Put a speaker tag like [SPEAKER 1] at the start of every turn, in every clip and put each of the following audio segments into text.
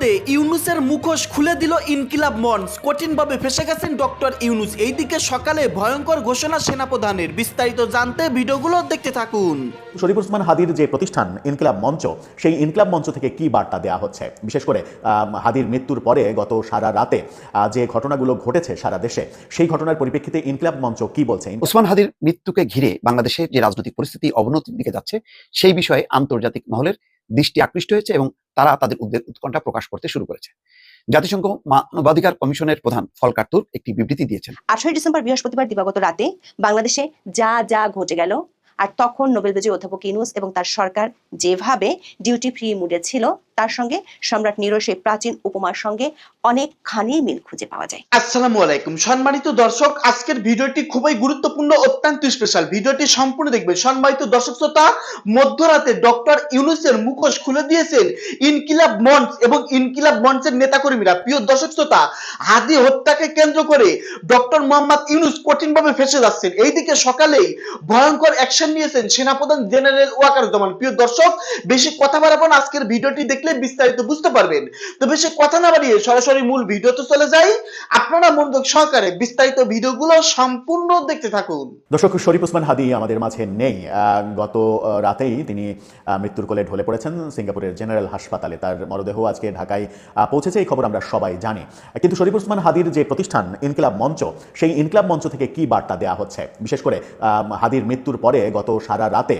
[SPEAKER 1] রাতে ইউনুসের মুখোশ খুলে দিল ইনকিলাব মঞ্চ। কঠিনভাবে ফেসে গেছেন ডক্টর ইউনুস। এইদিকে সকালে ভয়ঙ্কর ঘোষণা সেনাপ্রধানের। বিস্তারিত জানতে ভিডিওগুলো দেখতে থাকুন।
[SPEAKER 2] শরীফ উসমান হাদির যে প্রতিষ্ঠান ইনকিলাব মঞ্চ সেই ইনকিলাব মঞ্চ থেকে কি বার্তা দেওয়া হচ্ছে? বিশেষ করে হাদির মৃত্যুর পরে গত সারা রাতে আহ, যে ঘটনাগুলো ঘটেছে সারা দেশে সেই ঘটনার পরিপ্রেক্ষিতে ইনকিলাব মঞ্চ কি বলছে?
[SPEAKER 3] ওসমান হাদির মৃত্যুকে ঘিরে বাংলাদেশের যে রাজনৈতিক পরিস্থিতি অবনতির দিকে যাচ্ছে সেই বিষয়ে আন্তর্জাতিক মহলের দৃষ্টি আকৃষ্ট হয়েছে এবং তারা তাদের উদ্বেগ উৎকণ্ঠা প্রকাশ করতে শুরু করেছে। জাতিসংঘ মানবাধিকার কমিশনের প্রধান ফলকার্তুর একটি বিবৃতি দিয়েছেন।
[SPEAKER 4] আঠারোই ডিসেম্বর বৃহস্পতিবার দিবাগত রাতে বাংলাদেশে যা যা ঘটে গেল, আর তখন নোবেল বিজয়ী অধ্যাপক ইনুস এবং তার সরকার যেভাবে ডিউটি ফ্রি মুডে ছিল তার সঙ্গে সম্রাট নিরোর প্রাচীন উপমার সঙ্গে অনেকখানি মিল খুঁজে পাওয়া যায়।
[SPEAKER 5] আসসালামু আলাইকুম। সম্মানিত দর্শক, আজকের ভিডিওটি খুবই গুরুত্বপূর্ণ, অত্যন্ত স্পেশাল ভিডিওটি সম্পূর্ণ দেখবেন। সম্মানিত দর্শক শ্রোতা, মধ্যরাতে ডক্টর ইউনুসের মুখোশ খুলে দিয়েছেন ইনকিলাব মঞ্চ এবং ইনকিলাব মঞ্চের নেতাকর্মীরা। প্রিয় দর্শক শ্রোতা, হাদি হত্যাকে কেন্দ্র করে ডক্টর মোহাম্মদ ইউনুস কঠিনভাবে ফেসে যাচ্ছেন। এইদিকে সকালেই ভয়ঙ্কর অ্যাকশন নিয়েছেন সেনাপ্রধান জেনারেল ওয়াকার জমান প্রিয় দর্শক, বেশি কথা বাড়াবো আজকের ভিডিওটি দেখলে বিস্তারিত বুঝতে পারবেন। তো বেশি কথা না বাড়িয়ে সরাসরি মূল ভিডিওতে চলে যাই। আপনারা মনোযোগ সহকারে বিস্তারিত ভিডিওগুলো সম্পূর্ণ দেখতে থাকুন।
[SPEAKER 2] দর্শক, শরীফ উসমান হাদি আমাদের মাঝে নেই। গত রাতেই তিনি মৃত্যুর কোলে ঢলে পড়েছেন সিঙ্গাপুরের জেনারেল হাসপাতালে। তার মরদেহ আজকে ঢাকায় পৌঁছেছে, এই খবর আমরা সবাই জানি। কিন্তু শরীফ উসমান হাদির যে প্রতিষ্ঠান, ইনকিলাব মঞ্চ, সেই ইনকিলাব মঞ্চ থেকে কি বার্তা দেওয়া হচ্ছে? বিশেষ করে হাদির মৃত্যুর পরে গত সারা রাতে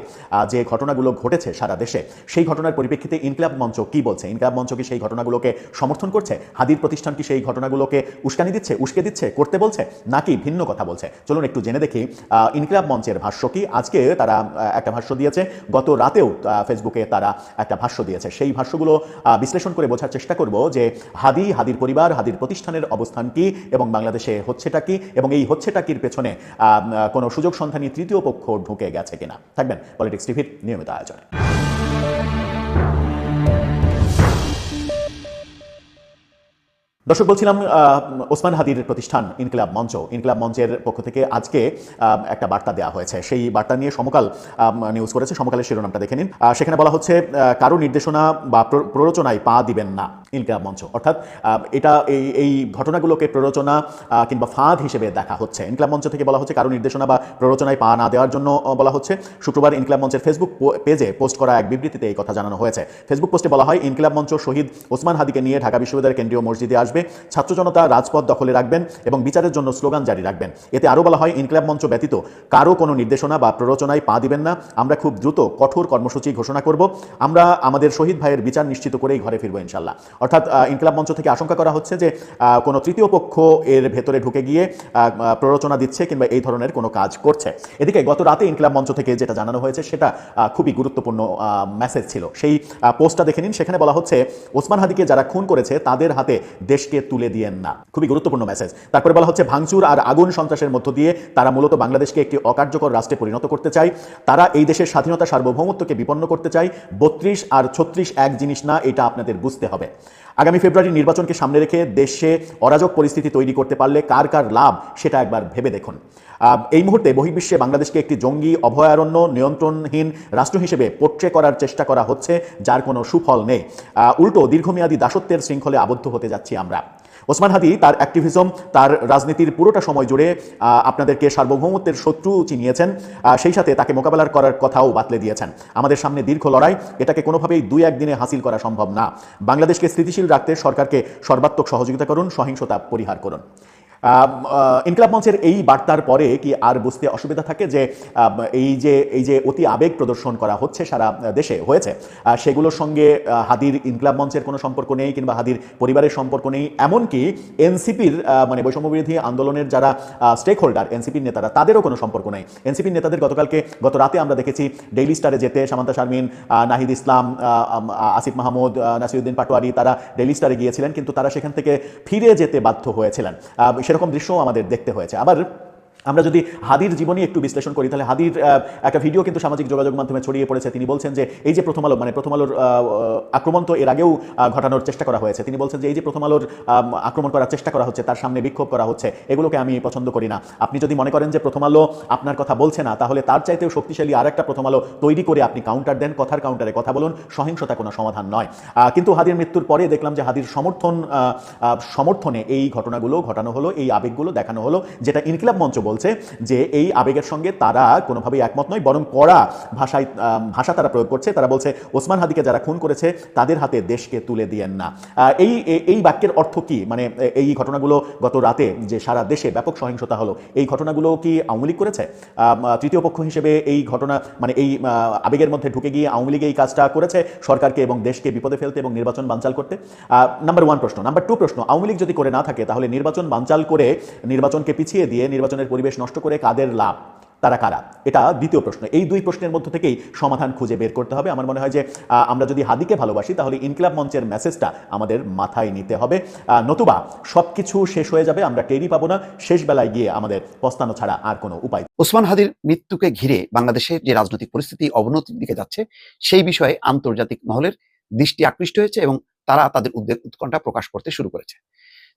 [SPEAKER 2] যে ঘটনাগুলো ঘটেছে সারা দেশে, সেই ঘটনার পরিপ্রেক্ষিতে ইনকিলাব মঞ্চ কি বলছে? ইনকাব মঞ্চ কি সেই ঘটনাগুলোকে সমর্থন করছে? হাদির প্রতিষ্ঠান কি সেই ঘটনাগুলোকে উস্কানি দিচ্ছে, উস্কে দিচ্ছে, করতে বলছে? নাকি ভিন্ন কথা বলছে? চলুন একটু জেনে দেখি ইনকিলাব মঞ্চের ভাষ্য কি? আজকে তারা একটা ভাষ্য দিয়েছে। গত রাতেও ফেসবুকে তারা একটা ভাষ্য দিয়েছে। সেই ভাষ্যগুলো বিশ্লেষণ করে বোঝার চেষ্টা করব যে হাদি, হাদির পরিবার, হাদির প্রতিষ্ঠানের অবস্থান কি এবং বাংলাদেশে হচ্ছেটা কি এবং এই হচ্ছেটা কির পেছনে কোনো সুযোগ সন্ধানী তৃতীয় পক্ষ ঢুকে গেছে কিনা? থাকবেন পলিটিক্স টিভির নিয়মিত আয়োজনে। দর্শক, বলছিলাম ওসমান হাদির প্রতিষ্ঠান ইনকিলাব মঞ্চ। ইনকিলাব মঞ্চের পক্ষ থেকে আজকে একটা বার্তা দেওয়া হয়েছে। সেই বার্তা নিয়ে সমকাল নিউজ করেছে। সমকালের শিরোনামটা দেখে নিন। সেখানে বলা হচ্ছে কারও নির্দেশনা বা প্ররোচনায় পা দিবেন না ইনকিলাব মঞ্চ। অর্থাৎ এটা, এই এই ঘটনাগুলোকে প্ররোচনা কিংবা ফাঁদ হিসেবে দেখা হচ্ছে। ইনকিলাব মঞ্চ থেকে বলা হচ্ছে, কারও নির্দেশনা বা প্ররোচনায় পা না দেওয়ার জন্য বলা হচ্ছে। শুক্রবার ইনকিলাব মঞ্চের ফেসবুক পেজে পোস্ট করা এক বিবৃতিতে এই কথা জানানো হয়েছে। ফেসবুক পোস্টে বলা হয়, ইনকিলাব মঞ্চ শহীদ ওসমান হাদিকে নিয়ে ঢাকা বিশ্ববিদ্যালয়ের কেন্দ্রীয় মসজিদে আসবে। ছাত্র জনতা রাজপথ দখলে রাখবেন এবং বিচারের জন্য স্লোগান জারি রাখবেন। এতে আরও বলা হয়, ইনকিলাব মঞ্চ ব্যতীত কারও কোনো নির্দেশনা বা প্ররোচনায় পা দিবেন না। আমরা খুব দ্রুত কঠোর কর্মসূচি ঘোষণা করব। আমরা আমাদের শহীদ ভাইয়ের বিচার নিশ্চিত করেই ঘরে ফিরবো ইনশাল্লাহ অর্থাৎ ইনকিলাব মঞ্চ থেকে আশঙ্কা করা হচ্ছে যে কোনো তৃতীয় পক্ষ এর ভেতরে ঢুকে গিয়ে প্ররোচনা দিচ্ছে কিংবা এই ধরনের কোনো কাজ করছে। এদিকে গত রাতে ইনকিলাব মঞ্চ থেকে যেটা জানানো হয়েছে, সেটা খুবই গুরুত্বপূর্ণ মেসেজ ছিল। সেই পোস্টটা দেখে নিন। সেখানে বলা হচ্ছে, ওসমান হাদিকে যারা খুন করেছে, তাদের হাতে দেশকে তুলে দিয়েন না। খুবই গুরুত্বপূর্ণ মেসেজ তারপরে বলা হচ্ছে, ভাঙচুর আর আগুন সন্ত্রাসের মধ্য দিয়ে তারা মূলত বাংলাদেশকে একটি অকার্যকর রাষ্ট্রে পরিণত করতে চায়। তারা এই দেশের স্বাধীনতা সার্বভৌমত্বকে বিপন্ন করতে চায়। বত্রিশ আর ছত্রিশ এক জিনিস না, এটা আপনাদের বুঝতে হবে। আগামী ফেব্রুয়ারি নির্বাচনকে সামনে রেখে দেশে অরাজক পরিস্থিতি তৈরি করতে পারলে কার কার লাভ সেটা একবার ভেবে দেখুন। এই মুহূর্তে বহির্বিশ্বে বাংলাদেশকে একটি জঙ্গি, অভয়ারণ্য, নিয়ন্ত্রণহীন রাষ্ট্র হিসেবে পোট্রে করার চেষ্টা করা হচ্ছে, যার কোনো সুফল নেই। উল্টো দীর্ঘমেয়াদী দাসত্বের শৃঙ্খলে আবদ্ধ হতে যাচ্ছি আমরা। ওসমান হাদি, তার অ্যাক্টিভিজম তার রাজনীতির পুরোটা সময় জুড়ে আপনাদেরকে সার্বভৌমত্বের শত্রু চিনিয়েছেন সেই সাথে তাকে মোকাবেলার করার কথাও বাতলে দিয়েছেন। আমাদের সামনে দীর্ঘ লড়াই, এটাকে কোনোভাবেই দুই একদিনে হাসিল করা সম্ভব না। বাংলাদেশকে স্থিতিশীল রাখতে সরকারকে সর্বাত্মক সহযোগিতা করুন, সহিংসতা পরিহার করুন। ইনকলাব মঞ্চের এই বার্তার পরে কি আর বুঝতে অসুবিধা থাকে যে এই যে এই যে অতি আবেগ প্রদর্শন করা হচ্ছে সারা দেশে হয়েছে সেগুলোর সঙ্গে হাদির ইনকলাব মঞ্চের কোনো সম্পর্ক নেই কিংবা হাদির পরিবারের সম্পর্ক নেই, এমনকি এনসিপির মানে বৈষম্যবিরোধী আন্দোলনের যারা স্টেক হোল্ডার এনসিপির নেতারা, তাদেরও কোনো সম্পর্ক নেই। এনসিপির নেতাদের গতকালকে, গত রাতে আমরা দেখেছি ডেইলি স্টারে যেতে সামান্তা শারমিন নাহিদ ইসলাম আসিফ মাহমুদ নাসিরুদ্দিন পাটোয়ারি, তারা ডেইলি স্টারে গিয়েছিলেন, কিন্তু তারা সেখান থেকে ফিরে যেতে বাধ্য হয়েছিলেন। সেরকম দৃশ্যও আমাদের দেখতে হয়েছে। আবার আমরা যদি হাদির জীবনী একটু বিশ্লেষণ করি, তাহলে হাদির একটা ভিডিও কিন্তু সামাজিক যোগাযোগ মাধ্যমে ছড়িয়ে পড়েছে। তিনি বলছেন যে, এই যে প্রথম আলো মানে প্রথম আলোর আক্রমণ তো এর আগেও ঘটানোর চেষ্টা করা হয়েছে। তিনি বলছেন যে, এই যে প্রথম আলোর আক্রমণ করার চেষ্টা করা হচ্ছে, তার সামনে বিক্ষোভ করা হচ্ছে, এগুলোকে আমি পছন্দ করি না। আপনি যদি মনে করেন যে, প্রথম আলো আপনার কথা বলছে না, তাহলে তার চাইতেও শক্তিশালী আর একটা প্রথম আলো তৈরি করে আপনি কাউন্টার দেন, কথার কাউন্টারে কথা বলুন, সহিংসতা কোনো সমাধান নয়। কিন্তু হাদির মৃত্যুর পরে দেখলাম যে, হাদির সমর্থন সমর্থনে এই ঘটনাগুলো ঘটানো হলো, এই আবেগগুলো দেখানো হলো, যেটা ইনকিলাব মঞ্চ বলছে যে এই আবেগের সঙ্গে তারা কোনোভাবেই একমত নয়, বরং কড়া ভাষায় ভাষা তারা প্রয়োগ করছে। তারা বলছে, ওসমান হাদিকে যারা খুন করেছে, তাদের হাতে দেশকে তুলে দিয়েন না। এই এই- বাক্যের অর্থ কি? মানে এই ঘটনাগুলো গত রাতে যে সারা দেশে ব্যাপক সহিংসতা হলো, এই ঘটনাগুলো কি আওয়ামী লীগ করেছে? তৃতীয় পক্ষ হিসেবে এই ঘটনা মানে এই আবেগের মধ্যে ঢুকে গিয়ে আওয়ামী লীগ এই কাজটা করেছে, সরকারকে এবং দেশকে বিপদে ফেলতে এবং নির্বাচন বানচাল করতে। নাম্বার ওয়ান প্রশ্ন। নাম্বার টু প্রশ্ন, আওয়ামী লীগ যদি করে না থাকে, তাহলে নির্বাচন বানচাল করে নির্বাচনকে পিছিয়ে দিয়ে নির্বাচনের পরিবেশ নষ্ট করে কাদের লাভ? তারা কারা? এটা দ্বিতীয় প্রশ্ন। এই দুই প্রশ্নের মধ্য থেকেই সমাধান খুঁজে বের করতে হবে। আমার মনে হয় যে আমরা যদি হাদিকে ভালোবাসি, তাহলে ইনকিলাব মঞ্চের মেসেজটা আমাদের মাথায় নিতে হবে। নতুবা সব কিছু শেষ হয়ে যাবে, আমরা টেরই পাবো না। শেষ বেলায় গিয়ে আমাদের পস্তানো ছাড়া আর কোনো উপায়
[SPEAKER 3] ওসমান হাদির মৃত্যুকে ঘিরে বাংলাদেশের যে রাজনৈতিক পরিস্থিতি অবনতির দিকে যাচ্ছে, সেই বিষয়ে আন্তর্জাতিক মহলের দৃষ্টি আকৃষ্ট হয়েছে এবং তারা তাদের উদ্বেগ উৎকণ্ঠা প্রকাশ করতে শুরু করেছে।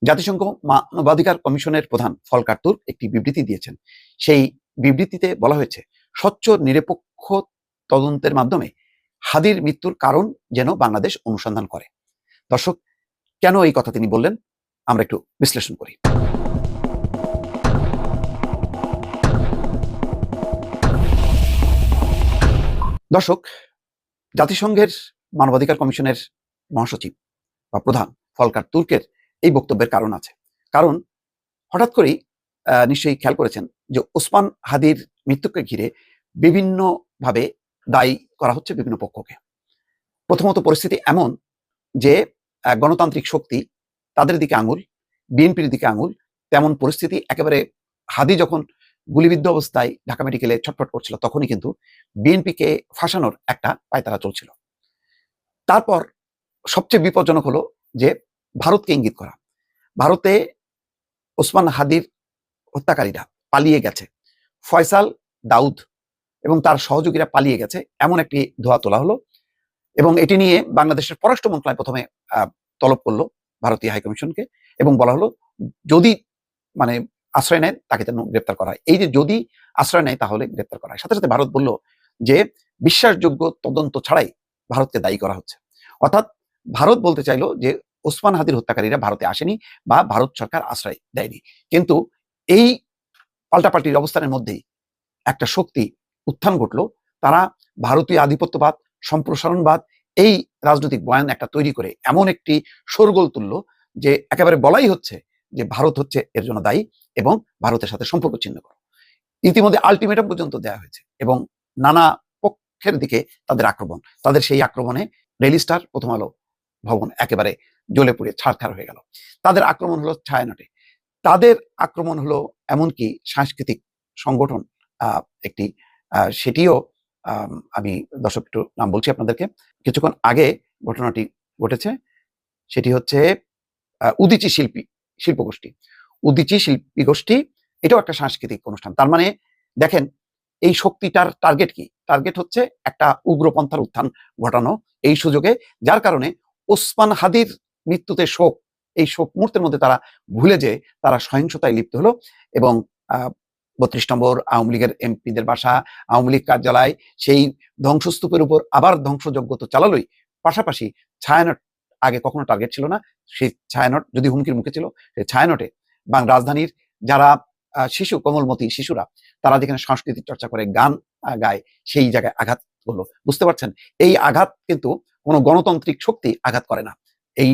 [SPEAKER 3] জাতিসংঘ মানবাধিকার কমিশনের প্রধান ফলকার তুর্ক একটি বিবৃতি দিয়েছেন। সেই বিবৃতিতে বলা হয়েছে, স্বচ্ছ, নিরপেক্ষ তদন্তের মাধ্যমে হাদির মৃত্যুর কারণ যেন বাংলাদেশ অনুসন্ধান করে। দর্শক, কেন এই কথা তিনি বললেন, আমরা একটু বিশ্লেষণ করি। দর্শক, জাতিসংঘের মানবাধিকার কমিশনের মহাসচিব বা প্রধান ফলকার তুর্কের এই বক্তব্যের কারণ আছে। কারণ হঠাৎ করেই নিশ্চয়ই খেয়াল করেছেন যে ওসমান হাদির মৃত্যুকে ঘিরে বিভিন্নভাবে দায়ী করা হচ্ছে বিভিন্ন পক্ষকে। প্রথমত পরিস্থিতি এমন যে গণতান্ত্রিক শক্তি তাদের দিকে আঙুল, বিএনপির দিকে আঙুল, তেমন পরিস্থিতি একেবারে হাদি যখন গুলিবিদ্ধ অবস্থায় ঢাকা মেডিকেলে ছটফট করছিল তখনই কিন্তু বিএনপিকে ফাঁসানোর একটা পায়তারা চলছিল। তারপর সবচেয়ে বিপজ্জনক হলো যে ভারতকে ইঙ্গিত করা। ভারতে ওসমান হাদির হত্যাকারীরা পালিয়ে গেছে। ফয়সাল দাউদ এবং তার সহযোগীরা পালিয়ে গেছে। এমন একটি ধোয়া তোলা হলো এবং এটি নিয়ে বাংলাদেশের পররাষ্ট্র মন্ত্রণালয় প্রথমে তলব করল ভারতীয় হাইকমিশনকে এবং বলা হলো, যদি মানে আশ্রয় নেয় তাকে যেন গ্রেপ্তার করা হয়। এই যে যদি আশ্রয় নেয় তাহলে গ্রেপ্তার করা হয়। সাথে সাথে ভারত বলল যে, বিশ্বাসযোগ্য তদন্ত ছাড়াই ভারতকে দায়ী করা হচ্ছে। অর্থাৎ ভারত বলতে চাইলো যে ওসমান হাদির হত্যাকারীরা ভারতে আসেনি বা ভারত সরকার আশ্রয় দেয়নি। কিন্তু এই পাল্টাপাল্টির অবস্থানের মধ্যেই একটা শক্তি উত্থান ঘটলো। তারা ভারতীয় আধিপত্যবাদ, সম্প্রসারণবাদ, এই রাজনৈতিক বয়ান একটা তৈরি করে এমন একটি শোরগোল তুললো যে একেবারে বলাই হচ্ছে যে ভারত হচ্ছে এর জন্য দায়ী এবং ভারতের সাথে সম্পর্ক ছিন্ন করো। ইতিমধ্যে আলটিমেটাম পর্যন্ত দেওয়া হয়েছে এবং নানা পক্ষের দিকে তাদের আক্রমণ, তাদের সেই আক্রমণে রেলি স্টার, প্রথম আলো ভবন একেবারে জ্বলে পুড়ে ছাড়খাড় হয়ে গেল। তাদের আক্রমণ হলো ছায়ানটে। তাদের আক্রমণ হলো এমনকি সাংস্কৃতিক সংগঠন একটি সেটিও আম, দর্শক একটু নাম বলছি আপনাদেরকে। কিছুক্ষণ আগে ঘটনাটি ঘটেছে। সেটি হচ্ছে উদীচী শিল্পী শিল্পগোষ্ঠী। উদীচী শিল্পী গোষ্ঠী এটাও একটা সাংস্কৃতিক অনুষ্ঠান। তার মানে দেখেন এই শক্তিটার টার্গেট কি? টার্গেট হচ্ছে একটা উগ্রপন্থার উত্থান ঘটানো এই সুযোগে যার কারণে ওসমান হাদির মৃত্যুতে শোক, এই শোক মুহূর্তের মধ্যে তারা ভুলে যে তারা সহিংসতায় লিপ্ত হলো এবং বত্রিশ নম্বর আওয়ামী লীগের এমপিদের বাসা, আওয়ামী লীগ কার্যালয় সেই ধ্বংসস্তূপের উপর আবার ধ্বংসযজ্ঞ তো চালালোই। পাশাপাশি ছায়ানট আগে কখনো টার্গেট ছিল না। সেই ছায়ানট যদি হুমকির মুখে ছিল, সেই ছায়ানটে বা রাজধানীর যারা শিশু, কোমলমতি শিশুরা, তারা যেখানে সংস্কৃতির চর্চা করে গান গায়, সেই জায়গায় আঘাত করল। বুঝতে পারছেন? এই আঘাত কিন্তু কোনো গণতান্ত্রিক শক্তি আঘাত করে না। এই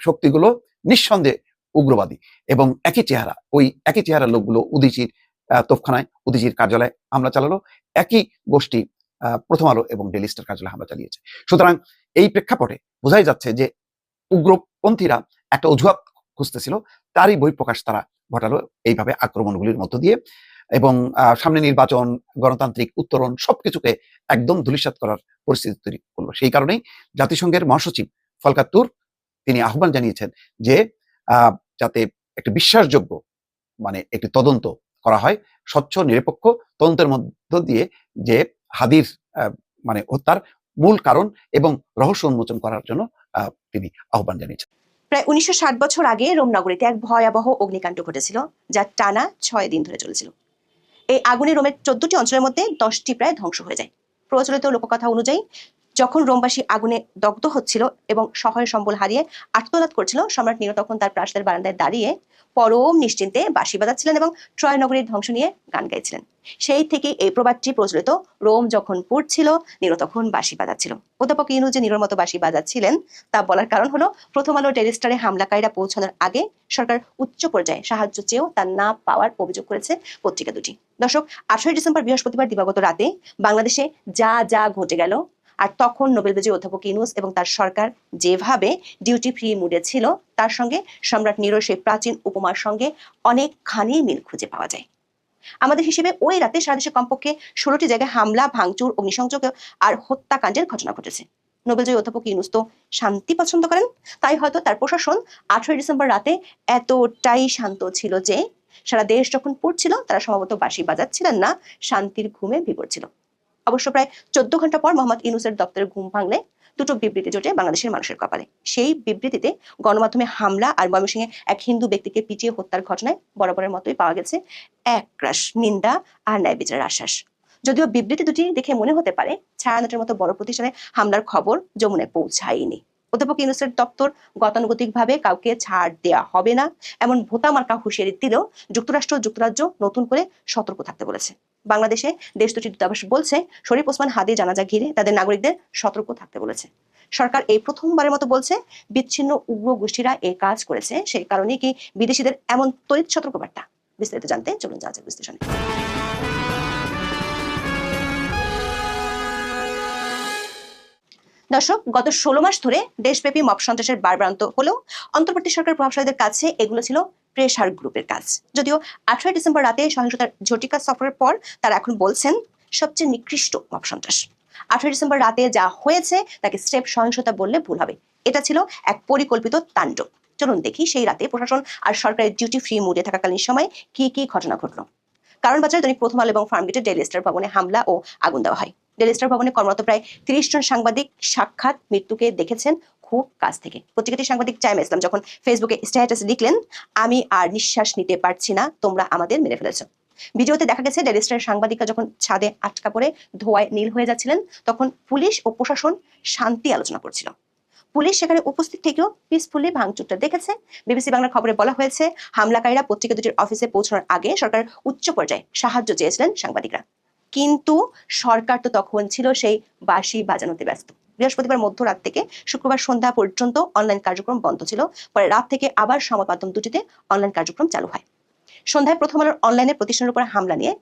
[SPEAKER 3] শক্তিগুলো নিঃসন্দেহে উগ্রবাদী এবং একই চেহারা ওই একই চেহারার লোকগুলো উদিচির আহ, তোপখানায় উদিচির কার্যালয়ে হামলা চালালো একই গোষ্ঠী প্রথম আলো এবং ডেলি স্টার কার্যালয়ে চালিয়েছে। সুতরাং এই প্রেক্ষাপটে বোঝাই যাচ্ছে যে উগ্রপন্থীরা একটা অজুহাত খুঁজতেছিল তারই বহিঃপ্রকাশ তারা ঘটালো এইভাবে আক্রমণগুলির মধ্য দিয়ে এবং সামনে নির্বাচন গণতান্ত্রিক উত্তরণ সবকিছুকে একদম ধূলিসাৎ করার পরিস্থিতি তৈরি করল। সেই কারণেই জাতিসংঘের মহাসচিব ফলকাত্তুর তিনি আহ্বান জানিয়েছেন যে যাতে একটি বিশ্বাসযোগ্য মানে একটি তদন্ত করা হয়, স্বচ্ছ, নিরপেক্ষ তদন্তের মধ্য দিয়ে যে হাদির মানে হত্যার মূল কারণ এবং রহস্য উন্মোচন করার জন্য তিনি আহ্বান জানিয়েছেন।
[SPEAKER 4] প্রায় উনিশশো ষাট বছর আগে রোমনগরীতে এক ভয়াবহ অগ্নিকাণ্ড ঘটেছিল, যা টানা ছয় দিন ধরে চলেছিল। এই আগুনে রোমের চোদ্দটি অঞ্চলের মধ্যে দশটি প্রায় ধ্বংস হয়ে যায়। প্রচলিত লোককথা অনুযায়ী যখন রোমবাসী আগুনে দগ্ধ হচ্ছিল এবং সহায় সম্বল হারিয়ে আত্মনাদ করছিল, সম্রাট নিরো তখন তার প্রাসাদের বারান্দায় দাঁড়িয়ে পরম নিশ্চিন্তে বাঁশি বাজাচ্ছিলেন এবং ট্রয় নগরীর ধ্বংস নিয়ে গান গাইছিলেন। সেই থেকে এই প্রবাদটি প্রচলিত। রোম যখন পুড়ছিল নিরো তখন বাঁশি বাজাচ্ছিল। অধ্যাপক ইনু যে নিরোর মতো বাঁশি বাজাচ্ছিলেন, তা বলার কারণ হলো, প্রথম আলো টেরিস্টারে হামলাকারীরা পৌঁছানোর আগে সরকার উচ্চ পর্যায়ে সাহায্য চেয়েও তা না পাওয়ার অভিযোগ করেছে পত্রিকা দুটি। দর্শক আঠারোই ডিসেম্বর বৃহস্পতিবার দিবাগত রাতে বাংলাদেশে যা যা ঘটে গেল আর তখন নোবেল বিজয়ী অধ্যাপক ইনুস এবং তার সরকার যেভাবে ডিউটি ফ্রি মুডে ছিল, তার সঙ্গে সম্রাট নিরো সেই প্রাচীন উপমার সঙ্গে অনেকখানি মিল খুঁজে পাওয়া যায়। আমাদের হিসেবে ওই রাতে সারা দেশে কমপক্ষে ষোলোটি জায়গায় হামলা, ভাঙচুর, অগ্নিসংযোগ আর হত্যাকাণ্ডের ঘটনা ঘটেছে। নোবেলজয়ী অধ্যাপক ইউনুস তো শান্তি পছন্দ করেন, তাই হয়তো তার প্রশাসন আঠারোই ডিসেম্বর রাতে এতটাই শান্ত ছিল যে সারা দেশ যখন পড়ছিল, তারা সম্ভবত বাঁশি বাজাচ্ছিলেন না, শান্তির ঘুমে বিভোর ছিল অবশ্য প্রায় চোদ্দ ঘণ্টা পর মোহাম্মদ ইউনুসের দপ্তরে ঘুম ভাঙলে দুটো বিবৃতি জোটে বাংলাদেশের মানুষের কপালে। সেই বিবৃতিতে গণমাধ্যমে হামলা আর ময়মনসিংহে এক হিন্দু ব্যক্তিকে পিটিয়ে হত্যার ঘটনায় বরাবরের মতোই পাওয়া গেছে এক নিন্দা আর ন্যায় বিচারের আশ্বাস। যদিও বিবৃতি দুটি দেখে মনে হতে পারে ছায়ানটের মতো বড় প্রতিষ্ঠানে হামলার খবর যমুনায় পৌঁছায়নি। অধ্যাপক ইউনুসের দপ্তর গতানুগতিকভাবে কাউকে ছাড় দেয়া হবে না, এমন ভোতা মার্কা হুঁশিয়ারি দিলেও যুক্তরাষ্ট্র যুক্তরাজ্য নতুন করে সতর্ক থাকতে বলেছে। বাংলাদেশে দেশ দুটি দূতাবাস বলছে, শরীফ ওসমান হাদি জানাজা ঘিরে তাদের নাগরিকদের সতর্ক থাকতে বলেছে। সরকার এই প্রথমবারের মতো বলছে, বিচ্ছিন্ন উগ্র গোষ্ঠীরা এই কাজ করেছে সেই কারণে কি বিদেশিদের এমন তড়িৎ সতর্কবার্তা। বিস্তারিত জানতে চলুন যাচ্ছে বিশ্লেষণে। দর্শক, গত ষোলো মাস ধরে দেশব্যাপী মব সন্ত্রাসের বারবারান্ত হলেও অন্তর্বর্তী সরকার প্রভাবশালীদের কাছে এগুলো ছিল প্রেশার গ্রুপের কাজ। যদিও আঠারোই ডিসেম্বর রাতে সহিংসতার ঝটিকা সফরের পর তারা এখন বলছেন, সবচেয়ে নিকৃষ্ট মব সন্ত্রাস। আঠারোই ডিসেম্বর রাতে যা হয়েছে তাকে স্টেপ সহিংসতা বললে ভুল হবে। এটা ছিল এক পরিকল্পিত তাণ্ডব। চলুন দেখি সেই রাতে প্রশাসন আর সরকারের ডিউটি ফ্রি মুডে থাকাকালীন সময় কি কি ঘটনা ঘটলো। কারণ বাজারে দৈনিক প্রথম আলো এবং ফার্মগেটে ডেলি স্টার ভবনে হামলা ও আগুন দেওয়া হয়। ডেলি স্টার ভবনে কর্মরত প্রায় তিরিশ জন সাংবাদিক সাক্ষাৎ মৃত্যুকে দেখেছেন খুব কাছ থেকে। পত্রিকাটির সাংবাদিক চাইমা ইসলাম, যখন ফেসবুকে স্ট্যাটাস লিখলেন, আমি আর নিঃশ্বাস নিতে পারছি না, তোমরা আমাদের মেরে ফেলেছ। ভিডিওতে দেখা গেছে ডেলি স্টার সাংবাদিকরা যখন ছাদে আটকা পড়ে ধোয়ায় নীল হয়ে যাচ্ছিলেন, তখন পুলিশ ও প্রশাসন শান্তি আলোচনা করছিল। পুলিশ সেখানে উপস্থিত থেকেও পিসফুলি ভাঙচুরটা দেখেছে। বিবিসি বাংলার খবরে বলা হয়েছে, হামলাকারীরা পত্রিকা দুটির অফিসে পৌঁছানোর আগে সরকার উচ্চ পর্যায়ে সাহায্য চেয়েছিলেন সাংবাদিকরা। কিন্তু সরকার তো তখন ছিল সেই বাঁশি বাজানোতে ব্যস্ত। বৃহস্পতিবার মধ্যরাত থেকে শুক্রবার সন্ধ্যা পর্যন্ত অনলাইন কার্যক্রম বন্ধ ছিল। পরে রাত থেকে আবার সংবাদ মাধ্যম দুটিতে অনলাইন কার্যক্রম চালু হয়। সন্ধ্যায় প্রথম আলোর অনলাইনে প্রতিষ্ঠানের উপর হামলা নিয়ে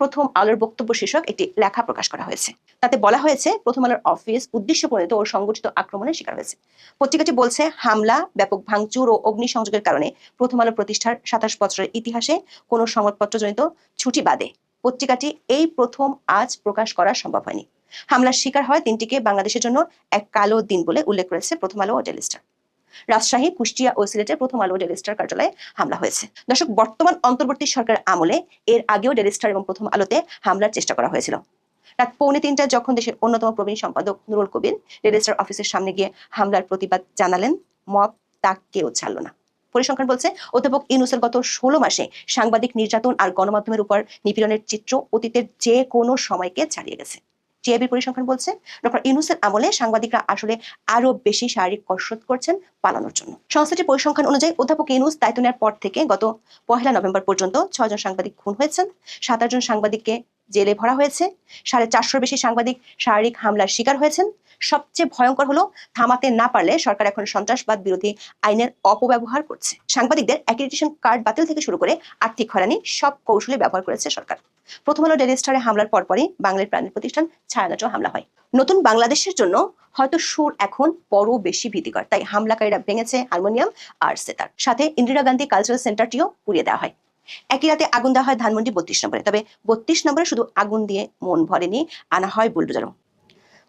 [SPEAKER 4] প্রথম আলোর বক্তব্য শীর্ষক একটি লেখা প্রকাশ করা হয়েছে। তাতে বলা হয়েছে, প্রথম আলোর অফিস উদ্দেশ্য প্রণীত ও সংগঠিত আক্রমণের শিকার হয়েছে। পত্রিকাটি বলছে, হামলা, ব্যাপক ভাঙচুর ও অগ্নিসংযোগের কারণে প্রথম আলো প্রতিষ্ঠার সাতাশ বছরের ইতিহাসে কোনো সংবাদপত্রজনিত ছুটি বাদে। পত্রিকাটি এই প্রথম আজ প্রকাশ করা সম্ভব হয়নি। হামলার শিকার হয় দিনটিকে বাংলাদেশের জন্য এক কালো দিন বলে উল্লেখ করেছে প্রথম আলো ও টেলিস্টার রাজশাহী, কুষ্টিয়া ও সিলেটের প্রথম আলো ডেলিস্টার কার্যালয়ে হামলা হয়েছে। দর্শক, বর্তমান অন্তর্বর্তী সরকার আমলে এর আগেও ডেলিস্টার এবং প্রথম আলোতে হামলার চেষ্টা করা হয়েছিল। রাত পৌনে তিনটা যখন দেশের অন্যতম প্রবীণ সম্পাদক নুরুল কবির ডেলিস্টার অফিসের সামনে গিয়ে হামলার প্রতিবাদ জানালেন, মব তা কেউ ছাড়ল না। পরিসংখ্যান বলছে, অধ্যাপক ইউনুসের গত ষোলো মাসে সাংবাদিক নির্যাতন আর গণমাধ্যমের উপর নিপীড়নের চিত্র অতীতের যে কোনো সময়কে ছাড়িয়ে গেছে। টিআইবির পরিসংখ্যান বলছে, ডক্টর ইউনুসের আমলে সাংবাদিকরা আসলে আরও বেশি শারীরিক কসরত করছেন পালানোর জন্য। সংস্থাটির পরিসংখ্যান অনুযায়ী অধ্যাপক ইউনুস দায়িত্ব নেওয়ার পর থেকে গত পহেলা নভেম্বর পর্যন্ত ছয়জন সাংবাদিক খুন হয়েছেন, সাত জন সাংবাদিককে জেলে ভরা হয়েছে, সাড়ে চারশোর বেশি সাংবাদিক শারীরিক হামলার শিকার হয়েছেন সবচেয়ে ভয়ঙ্কর হলো থামাতে না পারলে সরকার এখন সন্ত্রাসবাদ বিরোধী আইনের অপব্যবহার করছে। সাংবাদিকদের অ্যাক্রিডিটেশন কার্ড বাতিল থেকে শুরু করে আর্থিক হয়রানি সব কৌশলে ব্যবহার করেছে সরকার। প্রথম আলো ডেলি স্টারে হামলার পরপরই বাংলার প্রাণের প্রতিষ্ঠান ছায়ানটেও হামলা হয়। নতুন বাংলাদেশের জন্য হয়তো সুর এখন বড় বেশি ভীতিকর, তাই হামলাকারীরা ভেঙেছে হারমোনিয়াম আর সেতার। সাথে ইন্দিরা গান্ধী কালচারাল সেন্টারটিও পুড়িয়ে দেওয়া হয়। একই রাতে আগুন দেওয়া হয় ধানমন্ডি বত্রিশ নম্বরে, তবে বত্রিশ নম্বরে শুধু আগুন দিয়ে মন ভরেনি, আনা হয় বুলডোজারও।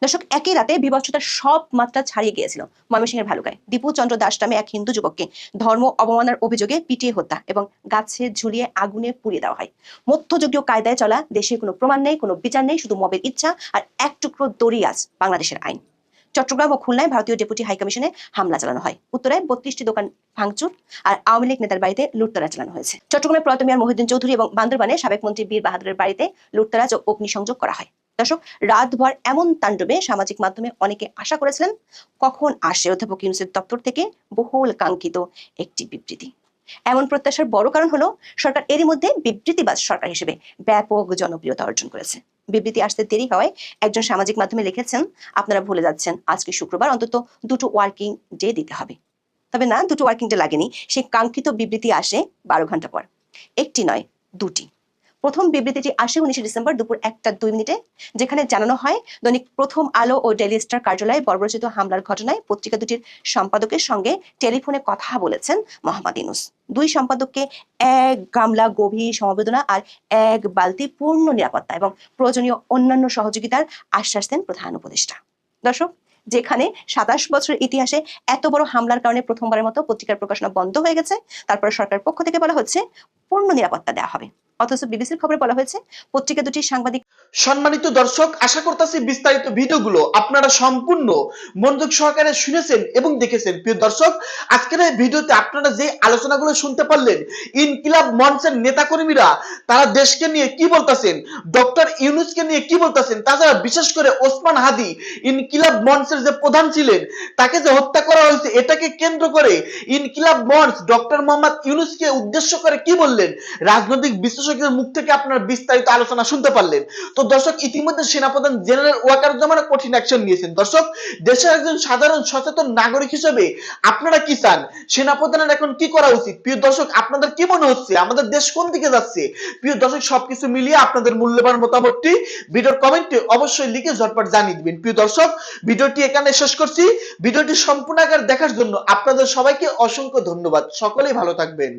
[SPEAKER 4] দর্শক, একই রাতে বিভৎসতার সব মাত্রা ছাড়িয়ে গিয়েছিল ময়মনসিংহের ভালুকায়। দীপু চন্দ্র দাস নামে এক হিন্দু যুবককে ধর্ম অবমাননার অভিযোগে পিটিয়ে হত্যা এবং গাছে ঝুলিয়ে আগুনে পুড়িয়ে দেওয়া হয়। মধ্যযুগীয় কায়দায় চলা দেশে কোনো প্রমাণ নেই, কোনো বিচার নেই, শুধু মবের ইচ্ছা আর এক টুকরো দড়ি আজ বাংলাদেশের আইন। চট্টগ্রাম ও খুলনায় ভারতীয় ডেপুটি হাইকমিশনে হামলা চালানো হয়। উত্তরায় বত্রিশটি দোকান ভাঙচুর আর আওয়ামী লীগ নেতার বাড়িতে লুটতরাজ চালানো হয়েছে। চট্টগ্রামে প্রয়াত মিয়ার মহিউদ্দিন চৌধুরী এবং বান্দরবানে সাবেক মন্ত্রী বীর বাহাদুরের বাড়িতে লুটতরাজ ও অগ্নিসংযোগ করা হয়। দর্শক, রাতভর এমন তাণ্ডবে সামাজিক মাধ্যমে অনেকে আশা করেছিলেন কখন আসে অধ্যাপক ইউনুসের দপ্তর থেকে বহুল কাঙ্ক্ষিত একটি বিবৃতি। এমন প্রত্যাশার বড় কারণ হলো, সরকার এরই মধ্যে বিবৃতিবাজ সরকার হিসেবে ব্যাপক জনপ্রিয়তা অর্জন করেছে। বিবৃতি আসতে দেরি হওয়ায় একজন সামাজিক মাধ্যমে লিখেছেন, আপনারা ভুলে যাচ্ছেন, আজকে শুক্রবার অন্তত দুটো ওয়ার্কিং ডে দিতে হবে। তবে না, দুটো ওয়ার্কিং ডে লাগেনি, সেই কাঙ্ক্ষিত বিবৃতি আসে বারো ঘণ্টা পর। একটি নয়, দুটি। প্রথম বিবৃতিটি আসে উনিশে ডিসেম্বর দুপুর একটা দুই মিনিটে, যেখানে জানানো হয়, দৈনিক প্রথম আলো ও ডেলি স্টার কার্যালয়ে বর্বরচিত হামলার ঘটনায় পত্রিকা দুটির সম্পাদকের সঙ্গে টেলিফোনে কথা বলেছেন মোহাম্মদ ইনুস দুই সম্পাদককে এক গামলা গভীর সমবেদনা আর এক বালতি পূর্ণ নিরাপত্তা এবং প্রয়োজনীয় অন্যান্য সহযোগিতার আশ্বাস দেন প্রধান উপদেষ্টা। দর্শক, যেখানে সাতাশ বছরের ইতিহাসে এত বড় হামলার কারণে প্রথমবারের মতো পত্রিকার প্রকাশনা বন্ধ হয়ে গেছে, তারপরে সরকারের পক্ষ থেকে বলা হচ্ছে, পূর্ণ নিরাপত্তা দেওয়া হবে। অথচ বিবিসির খবরে বলা হয়েছে, পত্রিকা দুটির সাংবাদিক
[SPEAKER 5] সম্মানিত দর্শক, আশা করতেছি বিস্তারিত ভিডিওগুলো আপনারা সম্পূর্ণ মনোযোগ সহকারে শুনেছেন এবং দেখেছেন। প্রিয় দর্শক, আজকের এই ভিডিওতে আপনারা যে আলোচনাগুলো শুনতে পারলেন, ইনকিলাব মঞ্চের নেতাকর্মীরা তারা দেশকে নিয়ে কি বলতেছেন, ডক্টর ইউনুসকে নিয়ে কি বলতেছেন, তাছাড়া বিশেষ করে ওসমান হাদি ইনকিলাব মঞ্চের যে প্রধান ছিলেন, তাকে যে হত্যা করা হয়েছে, এটাকে কেন্দ্র করে ইনকিলাব মঞ্চ ডক্টর মোহাম্মদ ইউনুসকে উদ্দেশ্য করে কি বললেন? রাজনৈতিক বিশ্লেষকদের মুখ থেকে আপনারা বিস্তারিত আলোচনা শুনতে পারলেন। তো দর্শক, ইতিমধ্যে সেনাপ্রধান জেনারেল ওয়াকারুজ্জামান কঠিন অ্যাকশন নিয়েছেন। দর্শক, দেশের একজন সাধারণ সচেতন নাগরিক হিসেবে আপনারা কি চান? সেনাপ্রধানের এখন কি করা উচিত? প্রিয় দর্শক, আপনাদের কি মনে হচ্ছে? আমাদের দেশ কোন দিকে যাচ্ছে? প্রিয় দর্শক, সবকিছু মিলিয়ে আপনাদের মূল্যবান মতামতটি ভিডিওর কমেন্টে অবশ্যই লিখে ঝটপট জানিয়ে দিবেন। প্রিয় দর্শক, ভিডিওটি এখানে শেষ করছি। ভিডিওটি সম্পূর্ণ আকার দেখার জন্য আপনাদের সবাইকে অসংখ্য ধন্যবাদ। সকলেই ভালো থাকবেন।